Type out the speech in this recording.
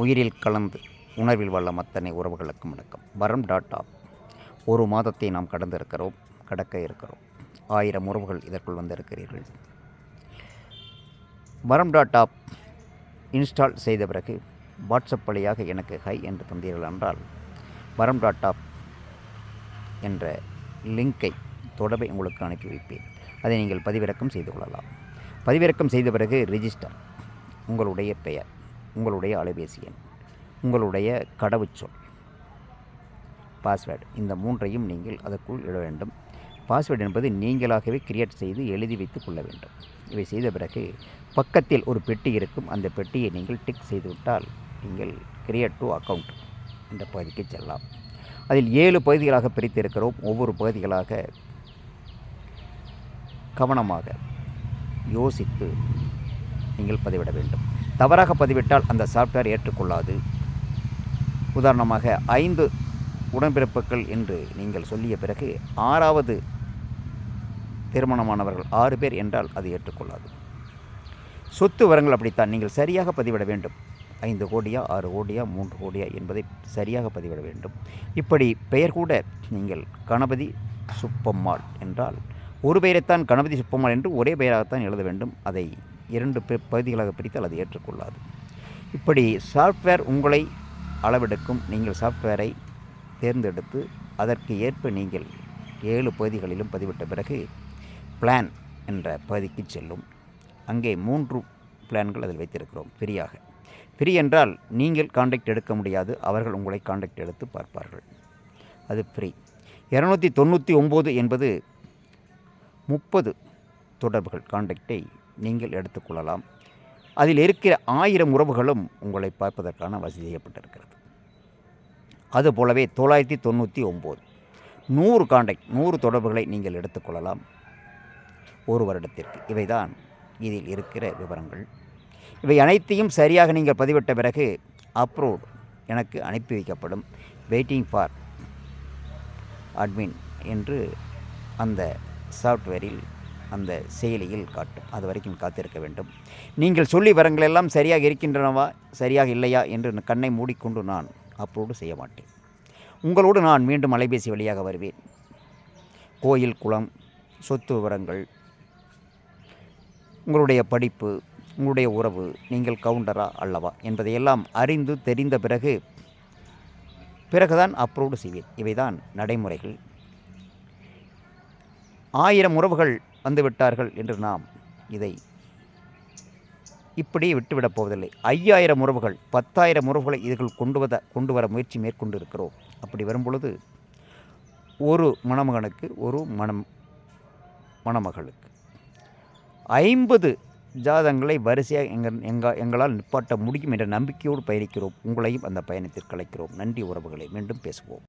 உயிரில் கலந்து உணர்வில் வல்ல அத்தனை உறவுகளுக்கும் வணக்கம். வரம் டாட் ஆப் ஒரு மாதத்தை நாம் கடந்திருக்கிறோம் கடக்க இருக்கிறோம். ஆயிரம் உறவுகள் இதற்குள் வந்திருக்கிறீர்கள். வரம் டாட் ஆப் இன்ஸ்டால் செய்த பிறகு வாட்ஸ்அப் வழியாக எனக்கு ஹை என்று தந்தீர்கள் என்றால் வரம் டாட் ஆப் என்ற லிங்கை தொடர்பை உங்களுக்கு அனுப்பி வைப்பேன். அதை நீங்கள் பதிவிறக்கம் செய்து கொள்ளலாம். பதிவிறக்கம் செய்த பிறகு ரிஜிஸ்டர் உங்களுடைய பெயர். உங்களுடைய அலைபேசி எண் உங்களுடைய கடவுச்சொல் பாஸ்வேர்டு. இந்த மூன்றையும் நீங்கள் அதற்குள் இட வேண்டும். பாஸ்வேர்டு என்பது நீங்களாகவே கிரியேட் செய்து எழுதி வைத்து கொள்ள வேண்டும். இவை செய்த பிறகு பக்கத்தில் ஒரு பெட்டி இருக்கும். அந்த பெட்டியை நீங்கள் டிக் செய்துவிட்டால் நீங்கள் கிரியேட் டு அக்கவுண்ட் என்ற பகுதிக்கு செல்லலாம். அதில் ஏழு பகுதிகளாக பிரித்திருக்கிறோம். ஒவ்வொரு பகுதிகளாக கவனமாக யோசித்து நீங்கள் பதிவிட வேண்டும். தவறாக பதிவிட்டால் அந்த சாஃப்ட்வேர் ஏற்றுக்கொள்ளாது. உதாரணமாக ஐந்து உடன்பிறப்புகள் என்று நீங்கள் சொல்லிய பிறகு ஆறாவது திருமணமானவர்கள் ஆறு பேர் என்றால் அது ஏற்றுக்கொள்ளாது. சொத்து வரங்கள் அப்படித்தான். நீங்கள் சரியாக பதிவிட வேண்டும். ஐந்து கோடியா ஆறு கோடியா மூன்று கோடியா என்பதை சரியாக பதிவிட வேண்டும். இப்படி பெயர் கூட நீங்கள் கணபதி சுப்பம்மாள் என்றால் ஒரு பெயரைத்தான் கணபதி சுப்பம்மாள் என்று ஒரே பெயராகத்தான் எழுத வேண்டும். அதை இரண்டு பகுதிகளாக பிரித்தால் அது ஏற்றுக்கொள்ளாது. இப்படி சாஃப்ட்வேர் உங்களை அளவெடுக்கும். நீங்கள் சாஃப்ட்வேரை தேர்ந்தெடுத்து அதற்கு ஏற்ப நீங்கள் ஏழு பகுதிகளிலும் பதிவிட்ட பிறகு பிளான் என்ற பகுதிக்கு செல்லும். அங்கே மூன்று பிளான்கள் அதில் வைத்திருக்கிறோம் ஃப்ரீயாக. ஃப்ரீ என்றால் நீங்கள் காண்டாக்ட் எடுக்க முடியாது. அவர்கள் உங்களை காண்டாக்ட் எடுத்து பார்ப்பார்கள். அது ஃப்ரீ இரநூத்தி தொண்ணூற்றி ஒம்பது என்பது முப்பது தொடர்புகள் காண்டாக்டை நீங்கள் எடுத்துக்கொள்ளலாம். அதில் இருக்கிற ஆயிரம் உறவுகளும் உங்களை பார்ப்பதற்கான வசதி செய்யப்பட்டிருக்கிறது. அதுபோலவே தொள்ளாயிரத்தி தொண்ணூற்றி ஒம்பது. நூறு காண்டாக்ட் நூறு தொடர்புகளை நீங்கள் எடுத்துக்கொள்ளலாம். ஒரு வருடத்திற்கு. இவைதான் இதில் இருக்கிற விவரங்கள். இவை அனைத்தையும் சரியாக நீங்கள் பதிவிட்ட பிறகு அப்ரோட் எனக்கு அனுப்பி வைக்கப்படும். வெயிட்டிங் ஃபார் அட்மின் என்று அந்த சாஃப்ட்வேரில் அந்த செயலியில் காட்டும். அது வரைக்கும் காத்திருக்க வேண்டும். நீங்கள் சொல்லி வரங்களெல்லாம் சரியாக இருக்கின்றனவா? சரியாக இல்லையா? என்று கண்ணை மூடிக்கொண்டு நான் அப்லோடு செய்ய மாட்டேன். உங்களோடு நான் மீண்டும் அலைபேசி வழியாக வருவேன். கோயில் குளம் சொத்து விவரங்கள் உங்களுடைய படிப்பு உங்களுடைய உறவு நீங்கள் கவுண்டரா அல்லவா? என்பதையெல்லாம் அறிந்து தெரிந்த பிறகு பிறகுதான் அப்லோடு செய்வேன். இவைதான் நடைமுறைகள். ஆயிரம் உறவுகள் வந்துவிட்டார்கள் என்று நாம் இதை இப்படியே விட்டுவிடப் போவதில்லை. ஐயாயிரம் உறவுகள் பத்தாயிரம் உறவுகளை இதுகள் கொண்டு வத கொண்டு வர முயற்சி மேற்கொண்டு இருக்கிறோம் அப்படி வரும்பொழுது ஒரு மணமகனுக்கு ஒரு மணம் மணமகளுக்கு. ஐம்பது ஜாதங்களை வரிசையாக எங்கள் எங்கள் எங்களால் நிப்பாட்ட முடியும் என்ற நம்பிக்கையோடு பயணிக்கிறோம். உங்களையும் அந்த பயணத்திற்கு அழைக்கிறோம். நன்றி உறவுகளை. மீண்டும் பேசுவோம்.